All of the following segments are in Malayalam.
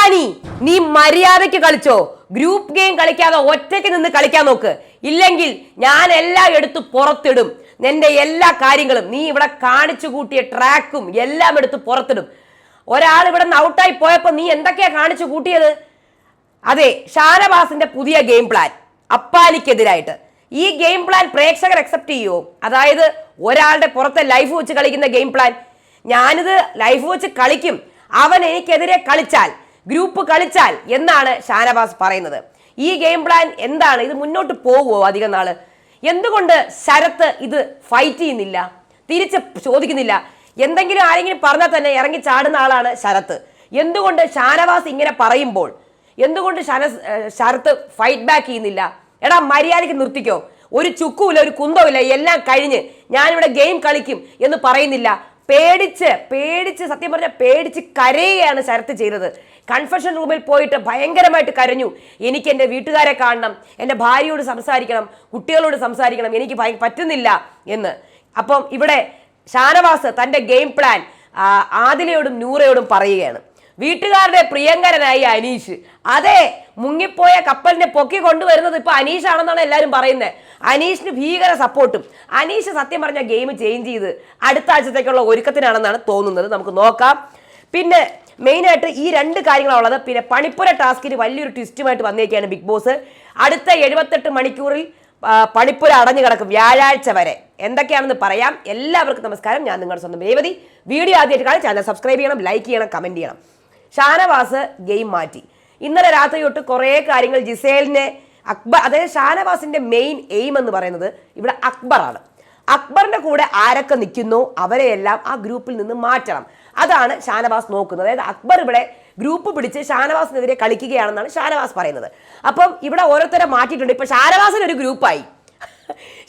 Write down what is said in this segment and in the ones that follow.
അപ്പാനി നീ മര്യാദയ്ക്ക് കളിച്ചോ. ഗ്രൂപ്പ് ഗെയിം കളിക്കാതെ ഒറ്റയ്ക്ക് നിന്ന് കളിക്കാൻ നോക്ക്. ഇല്ലെങ്കിൽ ഞാൻ എല്ലാം എടുത്ത് പുറത്തിടും. നിന്റെ എല്ലാ കാര്യങ്ങളും നീ ഇവിടെ കാണിച്ചു കൂട്ടിയ ട്രാക്കും എല്ലാം എടുത്ത് പുറത്തിടും. ഒരാൾ ഇവിടെ നിന്ന് ഔട്ടായി പോയപ്പോൾ നീ എന്തൊക്കെയാ കാണിച്ചു കൂട്ടിയത്? അതെ ഷാനവാസിന്റെ പുതിയ ഗെയിം പ്ലാൻ അപ്പാലിക്കെതിരായിട്ട് ഈ ഗെയിം പ്ലാൻ പ്രേക്ഷകർ അക്സെപ്റ്റ് ചെയ്യുമോ അതായത് ഒരാളുടെ പുറത്തെ ലൈഫ് വെച്ച് കളിക്കുന്ന ഗെയിം പ്ലാൻ ഞാനിത് ലൈഫ് വെച്ച് കളിക്കും. അവൻ എനിക്കെതിരെ കളിച്ചാൽ ഗ്രൂപ്പ് കളിച്ചാൽ എന്നാണ് ഷാനവാസ് പറയുന്നത്. ഈ ഗെയിം പ്ലാൻ എന്താണ്? ഇത് മുന്നോട്ട് പോകുമോ അധികം നാൾ? എന്തുകൊണ്ട് ശരത്ത് ഇത് ഫൈറ്റ് ചെയ്യുന്നില്ല? തിരിച്ച് ചോദിക്കുന്നില്ല. എന്തെങ്കിലും ആരെങ്കിലും പറഞ്ഞാൽ തന്നെ ഇറങ്ങി ചാടുന്ന ആളാണ് ശരത്ത്. എന്തുകൊണ്ട് ഷാനവാസ് ഇങ്ങനെ പറയുമ്പോൾ? എന്തുകൊണ്ട് ശന ശരത്ത് ഫൈറ്റ് ബാക്ക് ചെയ്യുന്നില്ല? എടാ മര്യാദയ്ക്ക് നിർത്തിക്കോ. ഒരു ചുക്കുമില്ല ഒരു കുന്തവുമില്ല എല്ലാം കഴിഞ്ഞ് ഞാനിവിടെ ഗെയിം കളിക്കും എന്ന് പറയുന്നില്ല. പേടിച്ച് പേടിച്ച് സത്യം പറഞ്ഞാൽ പേടിച്ച് കരയുകയാണ് ശരത്ത് ചെയ്തത്. കൺഫെഷൻ റൂമിൽ പോയിട്ട് ഭയങ്കരമായിട്ട് കരഞ്ഞു. എനിക്ക് എന്റെ വീട്ടുകാരെ കാണണം എന്റെ ഭാര്യയോട് സംസാരിക്കണം കുട്ടികളോട് സംസാരിക്കണം എനിക്ക് ഭയ- പറ്റുന്നില്ല എന്ന്. അപ്പം ഇവിടെ ഷാനവാസ് തന്റെ ഗെയിം പ്ലാൻ ആദിലയോടും നൂറയോടും പറയുകയാണ്. വീട്ടുകാരുടെ പ്രിയങ്കരനായി അനീഷ്. അതെ മുങ്ങിപ്പോയ കപ്പലിനെ പൊക്കി കൊണ്ടുവരുന്നത് ഇപ്പൊ അനീഷ് ആണെന്നാണ് എല്ലാവരും പറയുന്നത്. അനീഷിന് ഭീകര സപ്പോർട്ടും. അനീഷ് സത്യം പറഞ്ഞ ഗെയിം ചേഞ്ച് ചെയ്ത് അടുത്ത ആഴ്ചത്തേക്കുള്ള ഒരുക്കത്തിനാണെന്നാണ് തോന്നുന്നത്. നമുക്ക് നോക്കാം. പിന്നെ മെയിനായിട്ട് ഈ രണ്ട് കാര്യങ്ങളാണ് ഉള്ളത് പിന്നെ പണിപ്പുര ടാസ്കിന് വലിയൊരു ട്വിസ്റ്റുമായിട്ട് വന്നേക്കാണ് ബിഗ് ബോസ്. അടുത്ത എഴുപത്തെട്ട് മണിക്കൂറിൽ പണിപ്പുര അടഞ്ഞു കിടക്കും വ്യാഴാഴ്ച വരെ. എന്തൊക്കെയാണെന്ന് പറയാം. എല്ലാവർക്കും നമസ്കാരം. ഞാൻ നിങ്ങളുടെ സ്വന്തം രേവതി. വീഡിയോ ആദ്യമായിട്ട് കാണാൻ ചാനൽ സബ്സ്ക്രൈബ് ചെയ്യണം ലൈക്ക് ചെയ്യണം കമന്റ് ചെയ്യണം. ഷാനവാസ് ഗെയിം മാറ്റി. ഇന്നലെ രാത്രി തൊട്ട് കുറേ കാര്യങ്ങൾ ജിസേലിനെ അക്ബർ അതായത് ഷാനവാസിന്റെ മെയിൻ എയിം എന്ന് പറയുന്നത് ഇവിടെ അക്ബറാണ്. അക്ബറിന്റെ കൂടെ ആരൊക്കെ നിൽക്കുന്നു അവരെയെല്ലാം ആ ഗ്രൂപ്പിൽ നിന്ന് മാറ്റണം. അതാണ് ഷാനവാസ് നോക്കുന്നത്. അതായത് അക്ബർ ഇവിടെ ഗ്രൂപ്പ് പിടിച്ച് ഷാനവാസിനെതിരെ കളിക്കുകയാണെന്നാണ് ഷാനവാസ് പറയുന്നത്. അപ്പം ഇവിടെ ഓരോരുത്തരെ മാറ്റിയിട്ടുണ്ട്. ഇപ്പൊ ഷാനവാസിന് ഒരു ഗ്രൂപ്പായി.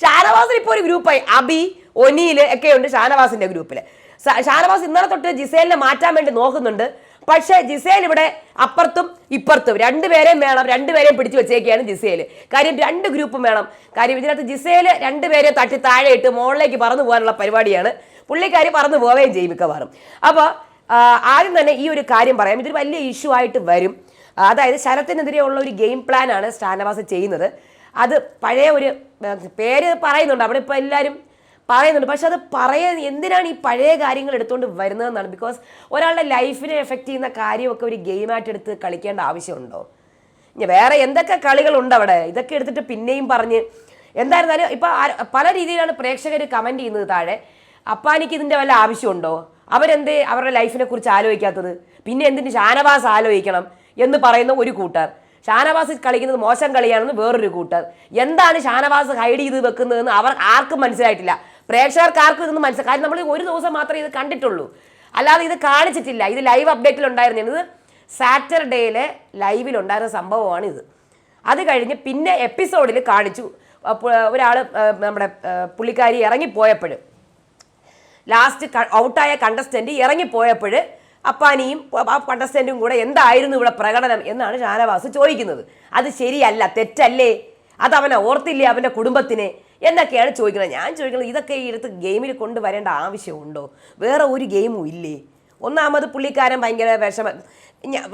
ഷാനവാസിന് ഇപ്പോൾ ഒരു ഗ്രൂപ്പായി. അബി ഒനീൽ ഒക്കെ ഉണ്ട് ഷാനവാസിന്റെ ഗ്രൂപ്പിൽ ഷാനവാസ് ഇന്നലെ തൊട്ട് ജിസേലിനെ മാറ്റാൻ വേണ്ടി നോക്കുന്നുണ്ട്. പക്ഷേ ജിസേൽ ഇവിടെ അപ്പുറത്തും ഇപ്പുറത്തും രണ്ടുപേരെയും വേണം രണ്ടുപേരെയും പിടിച്ചു വെച്ചേക്കാണ് ജിസേൽ കാര്യം രണ്ട് ഗ്രൂപ്പും വേണം. കാര്യം ഇതിനകത്ത് ജിസേൽ രണ്ടുപേരെ തട്ടി താഴെ ഇട്ട് മുകളിലേക്ക് പറന്നു പോകാനുള്ള പരിപാടിയാണ് പുള്ളിക്കാരി പറന്ന് പോവുകയും ചെയ്യും മിക്കവാറും. അപ്പോൾ ആദ്യം തന്നെ ഈ ഒരു കാര്യം പറയാം. ഇതൊരു വലിയ ഇഷ്യൂ ആയിട്ട് വരും. അതായത് ശരത്തിനെതിരെയുള്ള ഒരു ഗെയിം പ്ലാൻ ആണ് ഷാനവാസ് ചെയ്യുന്നത്. അത് പഴയ ഒരു പേര് പറയുന്നുണ്ട്. അവിടെ ഇപ്പോൾ എല്ലാവരും പറയുന്നുണ്ട്. പക്ഷെ അത് പറയ എന്തിനാണ് ഈ പഴയ കാര്യങ്ങൾ എടുത്തുകൊണ്ട് വരുന്നതെന്നാണ്? ബിക്കോസ് ഒരാളുടെ ലൈഫിനെ എഫക്റ്റ് ചെയ്യുന്ന കാര്യമൊക്കെ ഒരു ഗെയിമായിട്ട് എടുത്ത് കളിക്കേണ്ട ആവശ്യമുണ്ടോ? ഇനി വേറെ എന്തൊക്കെ കളികളുണ്ട് അവിടെ? ഇതൊക്കെ എടുത്തിട്ട് പിന്നെയും പറഞ്ഞ്. എന്തായിരുന്നാലും ഇപ്പോൾ പല രീതിയിലാണ് പ്രേക്ഷകർ കമന്റ് ചെയ്യുന്നത് താഴെ. അപ്പാനിക്ക് ഇതിന്റെ വല്ല ആവശ്യമുണ്ടോ? അവരെന്തേ അവരുടെ ലൈഫിനെ കുറിച്ച് ആലോചിക്കാത്തത്? പിന്നെ എന്തിന് ഷാനവാസ് ആലോചിക്കണം എന്ന് പറയുന്ന ഒരു കൂട്ടർ. ഷാനവാസ് കളിക്കുന്നത് മോശം കളിയാണെന്ന് വേറൊരു കൂട്ടർ. എന്താണ് ഷാനവാസ് ഹൈഡ് ചെയ്ത് വെക്കുന്നതെന്ന് അവർ ആർക്കും മനസ്സിലായിട്ടില്ല. പ്രേക്ഷകർക്ക് ആർക്കും ഇതൊന്നും മനസ്സിലായി കാര്യം നമ്മൾ ഒരു ദിവസം മാത്രമേ ഇത് കണ്ടിട്ടുള്ളൂ. അല്ലാതെ ഇത് കാണിച്ചിട്ടില്ല. ഇത് ലൈവ് അപ്ഡേറ്റിൽ ഉണ്ടായിരുന്നു. സാറ്റർഡേയിലെ ലൈവിൽ ഉണ്ടായിരുന്ന സംഭവമാണ് ഇത്. അത് കഴിഞ്ഞ് പിന്നെ എപ്പിസോഡിൽ കാണിച്ചു. ഒരാൾ നമ്മുടെ പുള്ളിക്കാരി ഇറങ്ങിപ്പോയപ്പോൾ ലാസ്റ്റ് ഔട്ടായ കണ്ടസ്റ്റന്റ് ഇറങ്ങിപ്പോയപ്പോൾ അപ്പാനിയും ആ കണ്ടസ്റ്റന്റും കൂടെ എന്തായിരുന്നു ഇവിടെ പ്രകടനം എന്നാണ് ഷാനവാസ് ചോദിക്കുന്നത്. അത് ശരിയല്ല തെറ്റല്ലേ? അത് അവനെ ഓർത്തില്ലേ അവന്റെ കുടുംബത്തിനെ? എന്നൊക്കെയാണ് ചോദിക്കുന്നത്. ഞാൻ ചോദിക്കുന്നത് ഇതൊക്കെ ഈ എടുത്ത് ഗെയിമിൽ കൊണ്ടുവരേണ്ട ആവശ്യമുണ്ടോ? വേറെ ഒരു ഗെയിമും ഇല്ലേ? ഒന്നാമത് പുള്ളിക്കാരൻ ഭയങ്കര വിഷമ.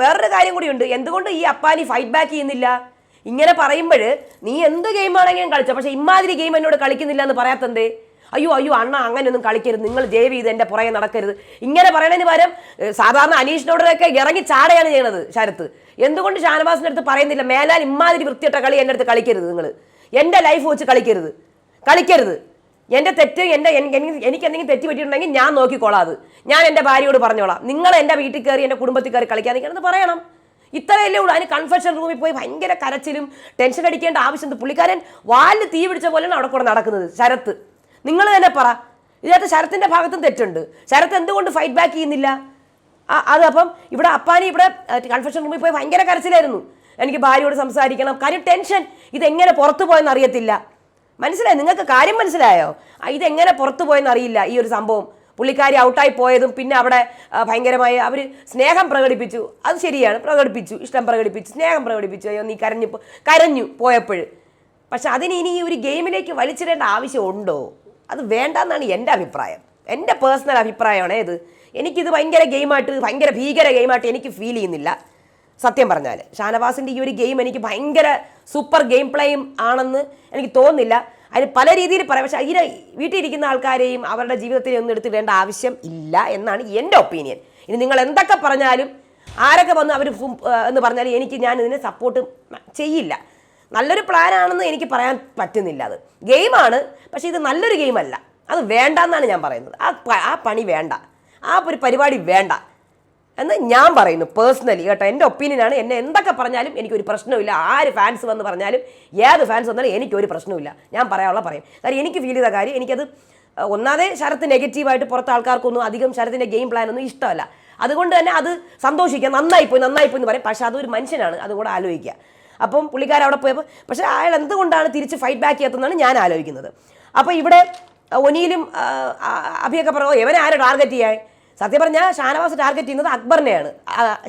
വേറൊരു കാര്യം കൂടിയുണ്ട് എന്തുകൊണ്ട് ഈ അപ്പാനി ഫൈറ്റ് ബാക്ക് ചെയ്യുന്നില്ല? ഇങ്ങനെ പറയുമ്പോൾ നീ എന്ത് ഗെയിമാണെങ്കിലും കളിച്ച. പക്ഷേ ഇമാതിരി ഗെയിം എന്നോട് കളിക്കുന്നില്ല എന്ന് പറയാത്തന്തേ അയ്യോ അയ്യോ അണ്ണ അങ്ങനെയൊന്നും കളിക്കരുത്. നിങ്ങൾ ജയവ് ചെയ്ത് എന്റെ പുറകെ നടക്കരുത്. ഇങ്ങനെ പറയണതിന് പകരം സാധാരണ അനീഷിനോടൊക്കെ ഇറങ്ങി ചാടയാണ് ചെയ്യണത് ശരത്ത്. എന്തുകൊണ്ട് ഷാനവാസിന്റെ അടുത്ത് പറയുന്നില്ല? മേലാൽ ഇമ്മാതിരി വൃത്തിയിട്ട കളി എന്റെ അടുത്ത് കളിക്കരുത് നിങ്ങൾ എന്റെ ലൈഫ് വെച്ച് കളിക്കരുത്. കളിക്കരുത്. എന്റെ തെറ്റ് എന്റെ എൻ- എനിക്ക് എന്തെങ്കിലും തെറ്റ് പറ്റിയിട്ടുണ്ടെങ്കിൽ ഞാൻ നോക്കിക്കോളാം അത്. ഞാൻ എന്റെ ഭാര്യയോട് പറഞ്ഞോളാം. നിങ്ങൾ എന്റെ വീട്ടിൽ കയറി എന്റെ കുടുംബത്തിൽ കയറി കളിക്കാൻ നിൽക്കണമെന്ന് പറയണം. ഇത്രയല്ലേ ഉള്ളൂ. അതിന് കൺഫെഷൻ റൂമിൽ പോയി ഭയങ്കര കരച്ചിലും ടെൻഷൻ അടിക്കേണ്ട ആവശ്യം? പുള്ളിക്കാരൻ വാലിൽ തീ പിടിച്ച പോലെയാണ് അവിടെ കൂടെ നടക്കുന്നത് ശരത്ത്. നിങ്ങൾ തന്നെ പറ. ഇതിനകത്ത് ശരത്തിന്റെ ഭാഗത്തും തെറ്റുണ്ട്. ശരത്ത് എന്തുകൊണ്ട് ഫൈറ്റ് ബാക്ക് ചെയ്യുന്നില്ല? അത് അപ്പം ഇവിടെ അപ്പാനി ഇവിടെ കൺഫെഷൻ റൂമിൽ പോയി ഭയങ്കര കരച്ചിലായിരുന്നു. എനിക്ക് ഭാര്യയോട് സംസാരിക്കണം. കാര്യം ടെൻഷൻ ഇതെങ്ങനെ പുറത്തു പോയെന്ന് അറിയത്തില്ല. മനസ്സിലായോ? നിങ്ങൾക്ക് കാര്യം മനസ്സിലായോ? ഇതെങ്ങനെ പുറത്തു പോയെന്ന് അറിയില്ല ഈ ഒരു സംഭവം. പുള്ളിക്കാരി ഔട്ടായി പോയതും പിന്നെ അവിടെ ഭയങ്കരമായി അവർ സ്നേഹം പ്രകടിപ്പിച്ചു. അത് ശരിയാണ്. പ്രകടിപ്പിച്ചു. ഇഷ്ടം പ്രകടിപ്പിച്ചു. സ്നേഹം പ്രകടിപ്പിച്ചു. അയ്യോ നീ കരഞ്ഞു കരഞ്ഞു പോയപ്പോൾ പക്ഷെ അതിന് ഇനി ഈ ഒരു ഗെയിമിലേക്ക് വലിച്ചിടേണ്ട ആവശ്യമുണ്ടോ അത് വേണ്ടെന്നാണ് എന്റെ അഭിപ്രായം. എന്റെ പേഴ്സണൽ അഭിപ്രായമാണ് ഇത് എനിക്കിത് ഭയങ്കര ഗെയിമായിട്ട് ഭയങ്കര ഭീകര ഗെയിമായിട്ട് എനിക്ക് ഫീൽ ചെയ്യുന്നില്ല. സത്യം പറഞ്ഞാൽ ഷാനവാസിന്റെ ഈ ഒരു ഗെയിം എനിക്ക് ഭയങ്കര സൂപ്പർ ഗെയിം പ്ലേയും ആണെന്ന് എനിക്ക് തോന്നുന്നില്ല. അതിന് പല രീതിയിൽ പറയാം. പക്ഷേ അതിന് വീട്ടിലിരിക്കുന്ന ആൾക്കാരെയും അവരുടെ ജീവിതത്തിൽ ഒന്നും എടുത്ത് വേണ്ട ആവശ്യം ഇല്ല എന്നാണ് എന്റെ ഒപ്പീനിയൻ. ഇനി നിങ്ങൾ എന്തൊക്കെ പറഞ്ഞാലും ആരൊക്കെ വന്ന് അവർ എന്ന് പറഞ്ഞാൽ എനിക്ക് ഞാൻ ഇതിനെ സപ്പോർട്ട് ചെയ്യില്ല. നല്ലൊരു പ്ലാനാണെന്ന് എനിക്ക് പറയാൻ പറ്റുന്നില്ല അത്. ഗെയിമാണ് പക്ഷേ ഇത് നല്ലൊരു ഗെയിമല്ല അത് വേണ്ട എന്നാണ് ഞാൻ പറയുന്നത്. ആ ആ പണി വേണ്ട. ആ ഒരു പരിപാടി വേണ്ട. എന്ന് ഞാൻ പറയുന്നു പേഴ്സണലി കേട്ടോ. എന്റെ ഒപ്പീനിയനാണ് എന്നെ എന്തൊക്കെ പറഞ്ഞാലും എനിക്കൊരു പ്രശ്നമില്ല ആര് ഫാൻസ് വന്ന് പറഞ്ഞാലും ഏത് ഫാൻസ് വന്നാലും എനിക്കൊരു പ്രശ്നമില്ല ഞാൻ പറയാനുള്ള പറയും. കാര്യം എനിക്ക് ഫീൽ ചെയ്ത കാര്യം എനിക്കത് ഒന്നാതെ ശരത്ത് നെഗറ്റീവായിട്ട് പുറത്ത് ആൾക്കാർക്കൊന്നും അധികം ശരത്തിന്റെ ഗെയിം പ്ലാൻ ഒന്നും ഇഷ്ടമല്ല. അതുകൊണ്ട് തന്നെ അത് സന്തോഷിക്കുക. നന്നായിപ്പോയി നന്നായിപ്പോയി എന്ന് പറയും. പക്ഷേ അതൊരു മനുഷ്യനാണ്. അതുകൂടെ ആലോചിക്കുക. അപ്പം പുള്ളിക്കാരൻ അവിടെ പോയപ്പോൾ പക്ഷെ അയാൾ എന്തുകൊണ്ടാണ് തിരിച്ച് ഫൈറ്റ് ബാക്ക് ചെയ്യാത്തതെന്നാണ് ഞാൻ ആലോചിക്കുന്നത്. അപ്പോൾ ഇവിടെ ഒനിയിലും അഭിയൊക്കെ പറഞ്ഞു ഇവനെ ആരെ ടാർഗറ്റ് ചെയ്യാൻ? സത്യം പറഞ്ഞാൽ ഷാനവാസ് ടാർഗറ്റ് ചെയ്യുന്നത് അക്ബറിനെയാണ്.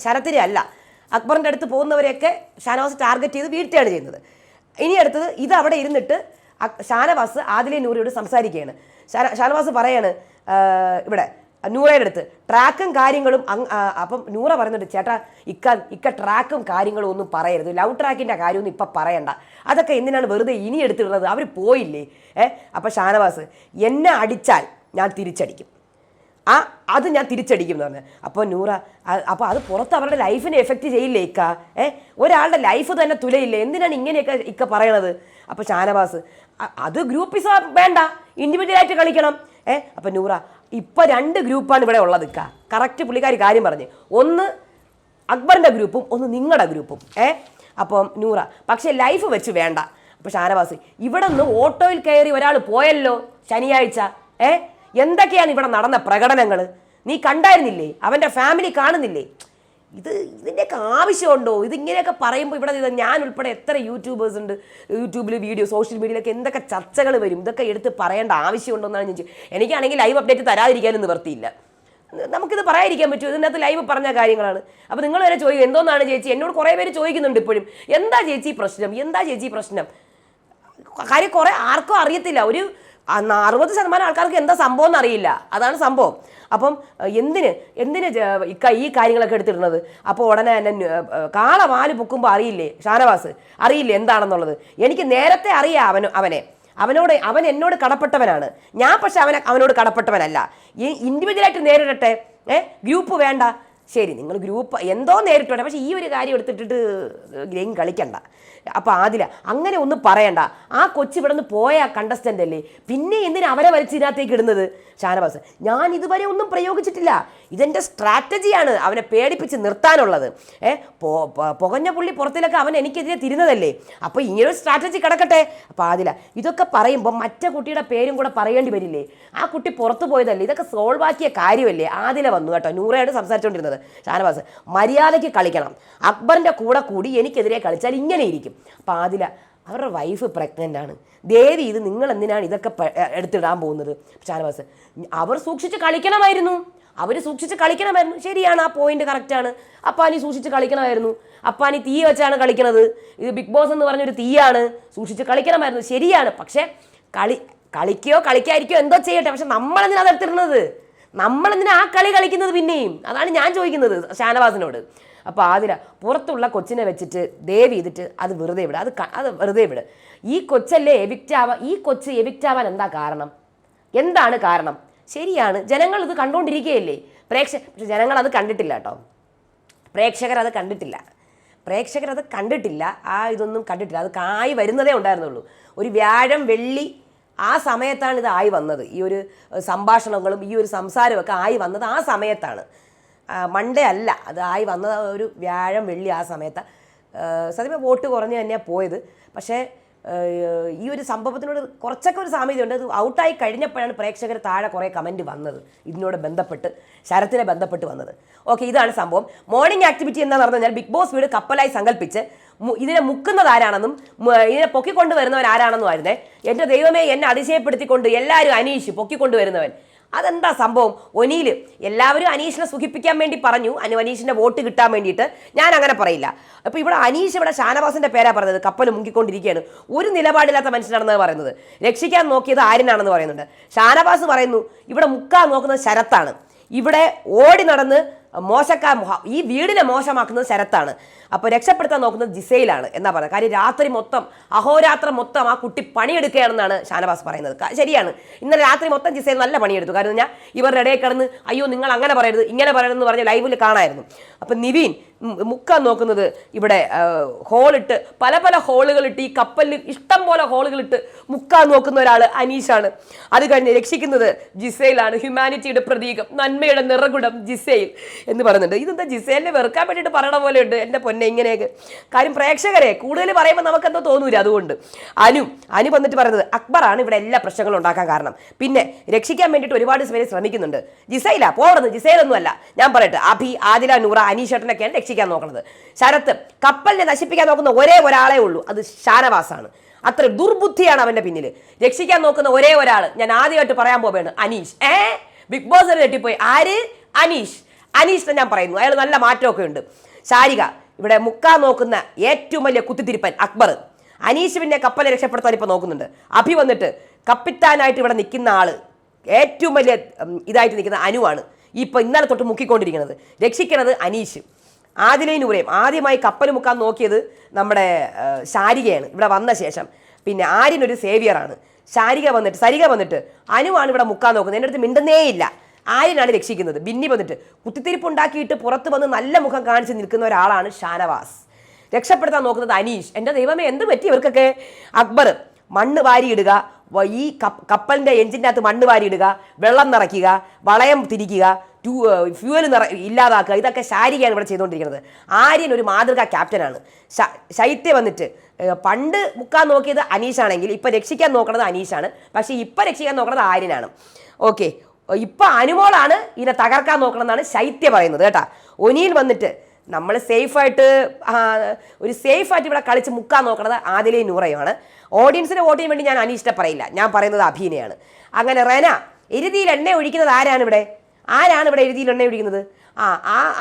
ശരത്തിനെ അല്ല. അക്ബറിന്റെ അടുത്ത് പോകുന്നവരെയൊക്കെ ഷാനവാസ് ടാർഗറ്റ് ചെയ്ത് വീഴ്ത്തുകയാണ് ചെയ്യുന്നത്. ഇനി അടുത്തത് ഇത് അവിടെ ഇരുന്നിട്ട് ഷാനവാസ് ആദിലെ നൂറിയോട് സംസാരിക്കുകയാണ്. ഷാനവാസ് പറയാണ് ഇവിടെ നൂറയുടെ അടുത്ത് ട്രാക്കും കാര്യങ്ങളും അപ്പം നൂറ പറയുന്നുണ്ട് ചേട്ടാ ഇക്ക ഇക്ക ട്രാക്കും കാര്യങ്ങളും ഒന്നും പറയരുത്. ലവ് ട്രാക്കിന്റെ കാര്യമൊന്നും ഇപ്പം പറയണ്ട. അതൊക്കെ എന്തിനാണ് വെറുതെ ഇനി എടുത്തിടുന്നത്? അവർ പോയില്ലേ? ഏ അപ്പം ഷാനവാസ് എന്നെ അടിച്ചാൽ ഞാൻ തിരിച്ചടിക്കും. ആ അത് ഞാൻ തിരിച്ചടിക്കും എന്ന് പറഞ്ഞു. അപ്പോൾ നൂറ അപ്പോൾ അത് പുറത്ത് അവരുടെ ലൈഫിനെ എഫക്റ്റ് ചെയ്യില്ലേ ഇക്ക? ഏ ഒരാളുടെ ലൈഫ് തന്നെ തുലയില്ല? എന്തിനാണ് ഇങ്ങനെയൊക്കെ ഇക്ക പറയണത്? അപ്പോൾ ഷാനവാസ് അത് ഗ്രൂപ്പിസ വേണ്ട. ഇൻഡിവിജ്വലായിട്ട് കളിക്കണം. ഏ അപ്പം നൂറ ഇപ്പം രണ്ട് ഗ്രൂപ്പാണ് ഇവിടെ ഉള്ളത് കറക്റ്റ് പുള്ളിക്കാർ കാര്യം പറഞ്ഞ്. ഒന്ന് അക്ബറിന്റെ ഗ്രൂപ്പും ഒന്ന് നിങ്ങളുടെ ഗ്രൂപ്പും. ഏ? അപ്പം നൂറ. പക്ഷേ ലൈഫ് വെച്ച് വേണ്ട. അപ്പോൾ ഷാനവാസ് ഇവിടെ നിന്ന് ഓട്ടോയിൽ കയറി ഒരാൾ പോയല്ലോ ശനിയാഴ്ച. ഏ? എന്തൊക്കെയാണ് ഇവിടെ നടന്ന പ്രകടനങ്ങൾ നീ കണ്ടായിരുന്നില്ലേ? അവന്റെ ഫാമിലി കാണുന്നില്ലേ? ഇത് ഇതിന്റെയൊക്കെ ആവശ്യമുണ്ടോ? ഇതിങ്ങനെയൊക്കെ പറയുമ്പോൾ ഇവിടെ ഞാൻ ഉൾപ്പെടെ എത്ര യൂട്യൂബേഴ്സ് ഉണ്ട് യൂട്യൂബിൽ വീഡിയോ സോഷ്യൽ മീഡിയയിലൊക്കെ എന്തൊക്കെ ചർച്ചകൾ വരും? ഇതൊക്കെ എടുത്ത് പറയേണ്ട ആവശ്യമുണ്ടോ എന്നാണ് ഞാൻ എനിക്കാണെങ്കിൽ ലൈവ് അപ്ഡേറ്റ് തരാതിരിക്കാനും നിവർത്തിയില്ല. നമുക്കിത് പറയാതിരിക്കാൻ പറ്റും ഇതിനകത്ത് ലൈവ് പറഞ്ഞ കാര്യങ്ങളാണ്. അപ്പോൾ നിങ്ങൾ വരെ ചോദിക്കും എന്തോന്നാണ് ചേച്ചി? എന്നോട് കുറേ പേര് ചോദിക്കുന്നുണ്ട് ഇപ്പോഴും. എന്താ ചേച്ചി പ്രശ്നം? എന്താ ചേച്ചി പ്രശ്നം? കാര്യം കുറേ ആർക്കും അറിയത്തില്ല. ഒരു അറുപത് ശതമാനം ആൾക്കാർക്ക് എന്താ സംഭവം എന്നറിയില്ല. അതാണ് സംഭവം. അപ്പം എന്തിന് എന്തിന് ഈ കാര്യങ്ങളൊക്കെ എടുത്തിടുന്നത്? അപ്പോൾ ഉടനെ തന്നെ കാള വാൽ പൊക്കുമ്പോൾ അറിയില്ലേ ഷാനവാസ്? അറിയില്ലേ എന്താണെന്നുള്ളത്? എനിക്ക് നേരത്തെ അറിയാം അവന് അവനെ. അവനോട് അവൻ എന്നോട് കടപ്പെട്ടവനാണ്. ഞാൻ പക്ഷെ അവനെ അവനോട് കടപ്പെട്ടവനല്ല. ഈ ഇൻഡിവിജ്വലായിട്ട് നേരിടട്ടെ? ഏഹ് ഗ്രൂപ്പ് വേണ്ട. ശരി നിങ്ങൾ ഗ്രൂപ്പ് എന്തോ നേരിട്ടോട്ടെ പക്ഷേ ഈ ഒരു കാര്യം എടുത്തിട്ടിട്ട് ഗെയിം കളിക്കണ്ട. അപ്പോൾ ആദില അങ്ങനെ ഒന്നും പറയണ്ട. ആ കൊച്ചു ഇവിടെ നിന്ന് പോയ കണ്ടസ്റ്റന്റ് അല്ലേ? പിന്നെ എന്തിനാ അവരെ വലിച്ച് ഇതിനകത്തേക്ക് ഇടുന്നത്? ഷാനവാസ് ഞാൻ ഇതുവരെ ഒന്നും പ്രയോഗിച്ചിട്ടില്ല. ഇതെന്റെ സ്ട്രാറ്റജിയാണ് അവനെ പേടിപ്പിച്ച് നിർത്താനുള്ളത്. ഏ പുകഞ്ഞ പുള്ളി പുറത്തിലൊക്കെ അവൻ എനിക്കെതിരെ തിരുന്നതല്ലേ? അപ്പോൾ ഇങ്ങനൊരു സ്ട്രാറ്റജി കിടക്കട്ടെ? അപ്പോൾ ആദില ഇതൊക്കെ പറയുമ്പോൾ മറ്റേ കുട്ടിയുടെ പേരും കൂടെ പറയേണ്ടി വരില്ലേ? ആ കുട്ടി പുറത്തു പോയതല്ലേ? ഇതൊക്കെ സോൾവ് ആക്കിയ കാര്യമല്ലേ? ആദില വന്നു കേട്ടോ നൂറായിട്ട് സംസാരിച്ചുകൊണ്ടിരുന്നത് ഷാനവാസ് മര്യാദയ്ക്ക് കളിക്കണം. അക്ബറിന്റെ കൂടെ കൂടി എനിക്കെതിരെ കളിച്ചാൽ ഇങ്ങനെ ഇരിക്കും. അപ്പോൾ ആദില അവരുടെ വൈഫ് പ്രഗ്നന്റ് ആണ്. ദേവി ഇത് നിങ്ങൾ എന്തിനാണ് ഇതൊക്കെ എടുത്തിടാൻ പോകുന്നത്? ഷാനവാസ് അവർ സൂക്ഷിച്ച് കളിക്കണമായിരുന്നു. അവർ സൂക്ഷിച്ച് കളിക്കണമായിരുന്നു. ശരിയാണ് ആ പോയിന്റ് കറക്റ്റാണ് അപ്പാനി സൂക്ഷിച്ച് കളിക്കണമായിരുന്നു. അപ്പാനി തീ വെച്ചാണ് കളിക്കണത്. ഇത് ബിഗ് ബോസ് എന്ന് പറഞ്ഞൊരു തീയാണ്. സൂക്ഷിച്ച് കളിക്കണമായിരുന്നു. ശരിയാണ്. പക്ഷേ കളി കളിക്കുകയോ കളിക്കായിരിക്കോ എന്തോ ചെയ്യട്ടെ. പക്ഷെ നമ്മളെന്തിനാണ് അത് എടുത്തിടുന്നത് നമ്മളെന്തിനാ ആ കളി കളിക്കുന്നത് പിന്നെയും? അതാണ് ഞാൻ ചോദിക്കുന്നത് ഷാനവാസിനോട്. അപ്പോൾ ആതിര പുറത്തുള്ള കൊച്ചിനെ വെച്ചിട്ട് ദേവി ചെയ്തിട്ട് അത് വെറുതെ വിടുക അത് അത് വെറുതെ വിട്. ഈ കൊച്ചല്ലേ എവിക്റ്റ് ഈ കൊച്ച് എവിക്റ്റ് ആവാൻ എന്താ കാരണം? എന്താണ് കാരണം? ശരിയാണ് ജനങ്ങൾ ഇത് കണ്ടുകൊണ്ടിരിക്കുകയല്ലേ പ്രേക്ഷ പക്ഷെ ജനങ്ങൾ അത് കണ്ടിട്ടില്ല കേട്ടോ. പ്രേക്ഷകർ അത് കണ്ടിട്ടില്ല. പ്രേക്ഷകർ അത് കണ്ടിട്ടില്ല. ആ ഇതൊന്നും കണ്ടിട്ടില്ല. അത് കായ് വരുന്നതേ ഉണ്ടായിരുന്നുള്ളൂ. ഒരു വ്യാഴം വെള്ളി ആ സമയത്താണ് ഇത് ആയി വന്നത്. ഈ ഒരു സംഭാഷണങ്ങളും ഈ ഒരു സംസാരമൊക്കെ ആയി വന്നത് ആ സമയത്താണ്. മൺഡേ അല്ല. അത് ആയി വന്നത് ഒരു വ്യാഴം വെള്ളി ആ സമയത്താണ് സത്യം വോട്ട് കുറഞ്ഞ് തന്നെയാണ് പോയത്. പക്ഷേ ഈ ഒരു സംഭവത്തിനോട് കുറച്ചൊക്കെ ഒരു സാമ്യതയുണ്ട് അത് ഔട്ടായി കഴിഞ്ഞപ്പോഴാണ് പ്രേക്ഷകർ താഴെ കുറേ കമന്റ് വന്നത്. ഇതിനോട് ബന്ധപ്പെട്ട് ശരത്തിനെ ബന്ധപ്പെട്ട് വന്നത്. ഓക്കെ ഇതാണ് സംഭവം. മോർണിംഗ് ആക്ടിവിറ്റി എന്താ പറഞ്ഞു കഴിഞ്ഞാൽ ബിഗ് ബോസ് വീട് കപ്പലായി സങ്കല്പിച്ച് ഇതിനെ മുക്കുന്നത് ആരാണെന്നും ഇതിനെ പൊക്കിക്കൊണ്ട് വരുന്നവൻ ആരാണെന്നും ആയിരുന്നേ. എന്റെ ദൈവമേ എന്നെ അതിശയപ്പെടുത്തിക്കൊണ്ട് എല്ലാവരും അനീഷ് പൊക്കിക്കൊണ്ട് വരുന്നവൻ അതെന്താ സംഭവം? ഒനിയിൽ എല്ലാവരും അനീഷിനെ സുഖിപ്പിക്കാൻ വേണ്ടി പറഞ്ഞു. അനു അനീഷിന്റെ വോട്ട് കിട്ടാൻ വേണ്ടിയിട്ട് ഞാൻ അങ്ങനെ പറയില്ല. അപ്പോൾ ഇവിടെ അനീഷ് ഇവിടെ ഷാനവാസിന്റെ പേരാ പറഞ്ഞത്. കപ്പൽ മുങ്ങിക്കൊണ്ടിരിക്കുകയാണ്. ഒരു നിലപാടില്ലാത്ത മനുഷ്യനാണെന്ന് പറയുന്നത്. രക്ഷിക്കാൻ നോക്കിയത് ആര്യനാണെന്ന് പറയുന്നുണ്ട്. ഷാനവാസ് പറയുന്നു ഇവിടെ മുക്കാൻ നോക്കുന്നത് ശരത്താണ്. ഇവിടെ ഓടി നടന്ന് മോശക്കാർ ഈ വീടിനെ മോശമാക്കുന്നത് ശരത്താണ്. അപ്പോൾ രക്ഷപ്പെടുത്താൻ നോക്കുന്നത് ജിസയിലാണ് എന്നാ പറയുന്നത്. കാര്യം രാത്രി മൊത്തം അഹോരാത്രം മൊത്തം ആ കുട്ടി പണിയെടുക്കുകയാണെന്നാണ് ഷാനവാസ് പറയുന്നത്. ശരിയാണ്. ഇന്നലെ രാത്രി മൊത്തം ജിസയിൽ നല്ല പണിയെടുത്തു. കാരണം ഞാൻ ഇവരുടെ ഇടയിൽ കിടന്ന് അയ്യോ നിങ്ങൾ അങ്ങനെ പറയരുത് ഇങ്ങനെ പറയരുതെന്ന് പറഞ്ഞ് ലൈവിൽ കാണായിരുന്നു. അപ്പം നിവീൻ മുക്കാൻ നോക്കുന്നത് ഇവിടെ ഹോളിട്ട് പല പല ഹോളുകളിട്ട് ഈ കപ്പലിൽ ഇഷ്ടം പോലെ ഹോളുകളിട്ട് മുക്കാൻ നോക്കുന്ന ഒരാൾ അനീഷാണ്. അത് കഴിഞ്ഞ് രക്ഷിക്കുന്നത് ജിസയിലാണ് ഹ്യൂമാനിറ്റിയുടെ പ്രതീകം നന്മയുടെ നിറകുടം ജിസയിൽ എന്ന് പറയുന്നുണ്ട്. ഇതെന്താ ജിസേലിനെ വെറുക്കാൻ വേണ്ടിയിട്ട് പറയണ പോലെ ഉണ്ട് എന്റെ പൊന്നെ ഇങ്ങനെയൊക്കെ. കാര്യം പ്രേക്ഷകരെ കൂടുതൽ പറയുമ്പോൾ നമുക്ക് എന്തോ തോന്നൂല അതുകൊണ്ട്. അനു അനു വന്നിട്ട് പറയുന്നത് അക്ബറാണ് ഇവിടെ എല്ലാ പ്രശ്നങ്ങളും ഉണ്ടാക്കാൻ കാരണം. പിന്നെ രക്ഷിക്കാൻ വേണ്ടിയിട്ട് ഒരുപാട് പേര് ശ്രമിക്കുന്നുണ്ട്. ജിസയില പോകണമെന്ന് ജിസയിലൊന്നുമല്ല ഞാൻ പറയട്ടെ അഭി ആദില നൂറ അനീഷേട്ടനൊക്കെയാണ് രക്ഷിക്കാൻ നോക്കുന്നത് ശരത്ത് കപ്പലിനെ നശിപ്പിക്കാൻ നോക്കുന്ന ഒരേ ഒരാളെ ഉള്ളൂ. അത് ഷാനവാസാണ്. അത്ര ദുർബുദ്ധിയാണ് അവന്റെ പിന്നിൽ രക്ഷിക്കാൻ നോക്കുന്ന ഒരേ ഒരാൾ ഞാൻ ആദ്യമായിട്ട് പറയാൻ പോവുകയാണ് അനീഷ്. ഏ? ബിഗ് ബോസ് തെറ്റിപ്പോയി ആര്? അനീഷ്. അനീഷിനെ ഞാൻ പറയുന്നു. അയാൾ നല്ല മാറ്റമൊക്കെ ഉണ്ട്. ശാരിക ഇവിടെ മുക്കാൻ നോക്കുന്ന ഏറ്റവും വലിയ കുത്തിത്തിരിപ്പൻ അക്ബർ. അനീഷ് പിന്നെ കപ്പലെ രക്ഷപ്പെടുത്താൻ ഇപ്പോൾ നോക്കുന്നുണ്ട്. അഭി വന്നിട്ട് കപ്പിത്താനായിട്ട് ഇവിടെ നിൽക്കുന്ന ആൾ ഏറ്റവും വലിയ ഇതായിട്ട് നിൽക്കുന്ന അനുവാണ്. ഇപ്പൊ ഇന്നലെ തൊട്ട് മുക്കിക്കൊണ്ടിരിക്കുന്നത്. രക്ഷിക്കുന്നത് അനീഷ്. ആദിലൈൻ ഉറയും ആദ്യമായി കപ്പൽ മുക്കാൻ നോക്കിയത് നമ്മുടെ ശാരികയാണ്. ഇവിടെ വന്ന ശേഷം. പിന്നെ ആര്യൻ ഒരു സേവിയറാണ്. ശാരിക വന്നിട്ട് സരിക വന്നിട്ട് അനുവാണ് ഇവിടെ മുക്കാൻ നോക്കുന്നത്. എന്റെ അടുത്ത് മിണ്ടുന്നേ ഇല്ല ആര്യനാണ് രക്ഷിക്കുന്നത്. ബിന്നി വന്നിട്ട് കുത്തിത്തിരിപ്പ് ഉണ്ടാക്കിയിട്ട് പുറത്ത് വന്ന് നല്ല മുഖം കാണിച്ച് നിൽക്കുന്ന ഒരാളാണ് ഷാനവാസ്. രക്ഷപ്പെടുത്താൻ നോക്കുന്നത് അനീഷ്. എന്റെ ദൈവമേ എന്ത് പറ്റി ഇവർക്കൊക്കെ? അക്ബർ മണ്ണ് വാരിയിടുക ഈ കപ്പ- കപ്പലിന്റെ എഞ്ചിന്റെ അകത്ത് മണ്ണ് വാരിയിടുക വെള്ളം നിറയ്ക്കുക വളയം തിരിക്കുക ടൂ ഫ്യൂവൽ നിറ ഇല്ലാതാക്കുക ഇതൊക്കെ ശാരികയാണ് ഇവിടെ ചെയ്തുകൊണ്ടിരിക്കുന്നത്. ആര്യൻ ഒരു മാതൃക ക്യാപ്റ്റനാണ്. ശൈത്യം വന്നിട്ട് പണ്ട് മുക്കാൻ നോക്കിയത് അനീഷാണെങ്കിൽ ഇപ്പം രക്ഷിക്കാൻ നോക്കുന്നത് അനീഷാണ്. പക്ഷേ ഇപ്പം രക്ഷിക്കാൻ നോക്കുന്നത് ആര്യനാണ്. ഓക്കെ. ഇപ്പം അനുമോളാണ് ഇതിനെ തകർക്കാൻ നോക്കണമെന്നാണ് ശൈത്യ പറയുന്നത് കേട്ടാ. ഒനിയിൽ വന്നിട്ട് നമ്മൾ സേഫായിട്ട് ഒരു സേഫായിട്ട് ഇവിടെ കളിച്ച് മുക്കാൻ നോക്കണത് ആദിലേ നൂറയുമാണ്. ഓഡിയൻസിന് വോട്ട് ചെയ്യാൻ വേണ്ടി ഞാൻ അനീഷിനെ പറയില്ല. ഞാൻ പറയുന്നത് അഭിനയാണ്. അങ്ങനെ റെന എരുതിയിൽ എണ്ണ ഒഴിക്കുന്നത് ആരാണ് ഇവിടെ? ആരാണ് ഇവിടെ എരുതിയിൽ എണ്ണ ഒഴിക്കുന്നത്? ആ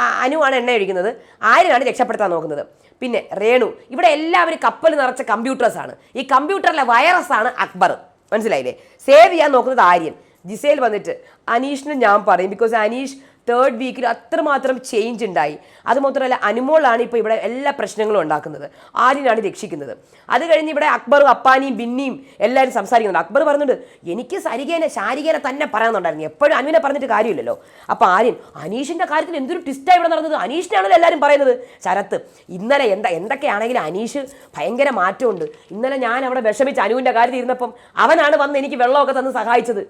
ആ അനുവാണ് എണ്ണ ഒഴിക്കുന്നത്. ആര്യനാണ് രക്ഷപ്പെടുത്താൻ നോക്കുന്നത്? പിന്നെ രേണു ഇവിടെ എല്ലാവരും കപ്പൽ നിറച്ച കമ്പ്യൂട്ടേഴ്സാണ് ഈ കമ്പ്യൂട്ടറിലെ വൈറസാണ് അക്ബർ. മനസ്സിലായില്ലേ? സേവ് ചെയ്യാൻ നോക്കുന്നത് ആര്യൻ. ജിസേൽ വന്നിട്ട് അനീഷിന് ഞാൻ പറയും ബിക്കോസ് അനീഷ് തേർഡ് വീക്കിൽ അത്രമാത്രം ചേഞ്ച് ഉണ്ടായി. അതുമാത്രമല്ല അനുമോളാണ് ഇപ്പോൾ ഇവിടെ എല്ലാ പ്രശ്നങ്ങളും ഉണ്ടാക്കുന്നത്. ആര്യനാണ് രക്ഷിക്കുന്നത്. അത് കഴിഞ്ഞ് ഇവിടെ അക്ബറും അപ്പാനിയും ബിന്നിയും എല്ലാവരും സംസാരിക്കുന്നുണ്ട്. അക്ബർ പറഞ്ഞിട്ട് എനിക്ക് സരികേനെ ശാരികേനെ തന്നെ പറയാമെന്നുണ്ടായിരുന്നു. എപ്പോഴും അനുവിനെ പറഞ്ഞിട്ട് കാര്യമില്ലല്ലോ. അപ്പോൾ ആര്യൻ അനീഷിന്റെ കാര്യത്തിൽ എന്തൊരു ട്വിസ്റ്റാണ് ഇവിടെ നടന്നത്? അനീഷിനാണല്ലോ എല്ലാവരും പറയുന്നത്. ശരത്ത് ഇന്നലെ എന്താ എന്തൊക്കെയാണെങ്കിലും അനീഷ് ഭയങ്കര മാറ്റമുണ്ട്. ഇന്നലെ ഞാൻ അവിടെ വിഷമിച്ച് അനുവിന്റെ കാര്യത്തിൽ ഇരുന്നപ്പം അവനാണ് വന്ന് എനിക്ക് വെള്ളമൊക്കെ തന്ന് സഹായിച്ചത്.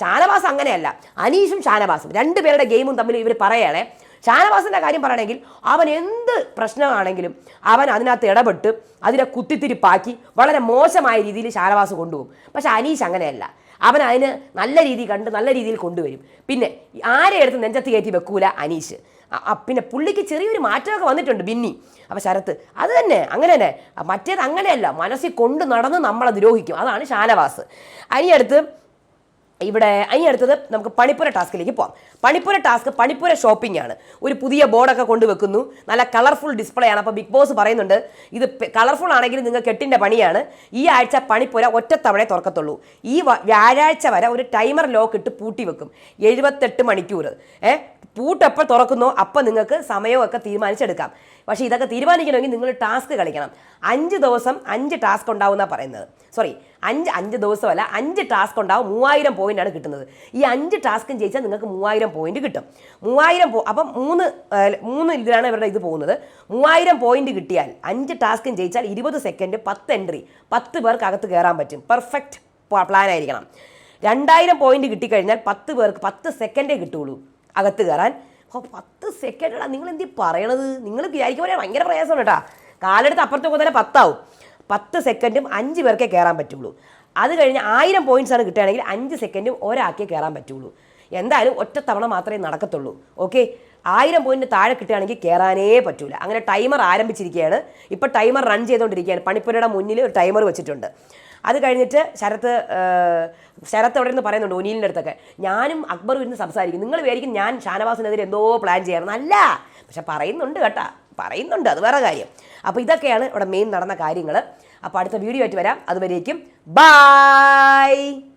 ഷാനവാസ് അങ്ങനെയല്ല. അനീഷും ഷാനവാസും. രണ്ടുപേരുടെ ഗെയിമും തമ്മിൽ ഇവർ പറയുകയാണെ ഷാനവാസിന്റെ കാര്യം പറയണമെങ്കിൽ അവൻ എന്ത് പ്രശ്നമാണെങ്കിലും അവൻ അതിനകത്ത് ഇടപെട്ട് അതിനെ കുത്തിത്തിരിപ്പാക്കി വളരെ മോശമായ രീതിയിൽ ഷാനവാസ് കൊണ്ടുപോകും. പക്ഷെ അനീഷ് അങ്ങനെയല്ല. അവൻ അതിന് നല്ല രീതി കണ്ട് നല്ല രീതിയിൽ കൊണ്ടുവരും. പിന്നെ ആരെ എടുത്ത് നെഞ്ചത്ത് കയറ്റി വെക്കൂല അനീഷ്. പിന്നെ പുള്ളിക്ക് ചെറിയൊരു മാറ്റമൊക്കെ വന്നിട്ടുണ്ട് ബിന്നി. അപ്പം ശരത്ത് അത് തന്നെ അങ്ങനെ തന്നെ. മറ്റേത് അങ്ങനെയല്ല. മനസ്സിൽ കൊണ്ട് നടന്ന് നമ്മളെ ദ്രോഹിക്കും. അതാണ് ഷാനവാസ്. അനി അടുത്ത് ഇവിടെ അതിന് അടുത്തത് നമുക്ക് പണിപ്പുര ടാസ്കിലേക്ക് പോകാം പണിപ്പുര ടാസ്ക് പണിപ്പുര ഷോപ്പിംഗ് ആണ്. ഒരു പുതിയ ബോർഡൊക്കെ കൊണ്ടുവെക്കുന്നു. നല്ല കളർഫുൾ ഡിസ്പ്ലേ ആണ്. അപ്പോൾ ബിഗ് ബോസ് പറയുന്നുണ്ട് ഇത് കളർഫുൾ ആണെങ്കിൽ നിങ്ങൾ കെട്ടിന്റെ പണിയാണ്. ഈ ആഴ്ച പണിപ്പുര ഒറ്റത്തവണയെ തുറക്കത്തുള്ളൂ. ഈ വ്യാഴാഴ്ച വരെ ഒരു ടൈമർ ലോക്ക് ഇട്ട് പൂട്ടി വെക്കും. എഴുപത്തെട്ട് മണിക്കൂർ ഏഹ് പൂട്ട് എപ്പോൾ തുറക്കുന്നോ അപ്പം നിങ്ങൾക്ക് സമയമൊക്കെ തീരുമാനിച്ചെടുക്കാം. പക്ഷേ ഇതൊക്കെ തീരുമാനിക്കണമെങ്കിൽ നിങ്ങൾ ടാസ്ക് കളിക്കണം. അഞ്ച് ദിവസം അഞ്ച് ടാസ്ക് ഉണ്ടാവുന്ന പറയുന്നത്. സോറി അഞ്ച് അഞ്ച് ദിവസമല്ല അഞ്ച് ടാസ്ക് ഉണ്ടാവും മൂവായിരം ആണ് കിട്ടുന്നത്. ഈ അഞ്ച് ടാസ്കും ജയിച്ചാൽ നിങ്ങൾക്ക് മൂവായിരം പോയിന്റ് കിട്ടും. മൂവായിരം പോ അപ്പം മൂന്ന് മൂന്ന് ഇതിലാണ് ഇവരുടെ ഇത് പോകുന്നത്. മൂവായിരം പോയിന്റ് കിട്ടിയാൽ അഞ്ച് ടാസ്കും ജയിച്ചാൽ ഇരുപത് സെക്കൻഡ് പത്ത് എൻട്രി പത്ത് പേർക്ക് അകത്ത് കയറാൻ പറ്റും. പെർഫെക്റ്റ് പ്ലാൻ ആയിരിക്കണം. രണ്ടായിരം പോയിന്റ് കിട്ടിക്കഴിഞ്ഞാൽ പത്ത് പേർക്ക് പത്ത് സെക്കൻഡേ കിട്ടുള്ളൂ അകത്ത് കയറാൻ പത്ത് സെക്കൻഡാ നിങ്ങൾ എന്തി പറയണത്? നിങ്ങൾ വിചാരിക്കുമ്പോൾ ഭയങ്കര പ്രയാസമാണ് കേട്ടാ. കാലെടുത്ത് അപ്പുറത്തെ തന്നെ പത്താവും. പത്ത് സെക്കൻഡും അഞ്ച് പേർക്കേ കയറാൻ പറ്റുള്ളൂ. അത് കഴിഞ്ഞ് ആയിരം പോയിന്റ്സ് ആണ് കിട്ടുകയാണെങ്കിൽ അഞ്ച് സെക്കൻഡും ഒരാൾക്കേ കയറാൻ പറ്റുള്ളൂ. എന്തായാലും ഒറ്റ തവണ മാത്രമേ നടക്കത്തുള്ളൂ. ഓക്കെ ആയിരം പോയിന്റ് താഴെ കിട്ടുകയാണെങ്കിൽ കയറാനേ പറ്റൂല. അങ്ങനെ ടൈമർ ആരംഭിച്ചിരിക്കുകയാണ്. ഇപ്പോൾ ടൈമർ റൺ ചെയ്തുകൊണ്ടിരിക്കുകയാണ്. പണിപ്പുരയുടെ മുന്നിൽ ഒരു ടൈമർ വെച്ചിട്ടുണ്ട്. അത് കഴിഞ്ഞിട്ട് ശരത്ത് ശരത്ത് അവിടെ നിന്ന് പറയുന്നുണ്ട് ഒനീലിന്റെ അടുത്തൊക്കെ. ഞാനും അക്ബറും ഇരുന്ന് സംസാരിക്കും. നിങ്ങൾ വിചാരിക്കും ഞാൻ ഷാനവാസിനെതിരെ എന്തോ പ്ലാൻ ചെയ്യണം അല്ല. പക്ഷെ പറയുന്നുണ്ട് കേട്ടാ. പറയുന്നുണ്ട്. അത് വേറെ കാര്യം. അപ്പോൾ ഇതൊക്കെയാണ് ഇവിടെ മെയിൻ നടന്ന കാര്യങ്ങൾ അപ്പോൾ അടുത്ത വീഡിയോ ആയിട്ട് വരാം. അതുവരേക്കും ബായ്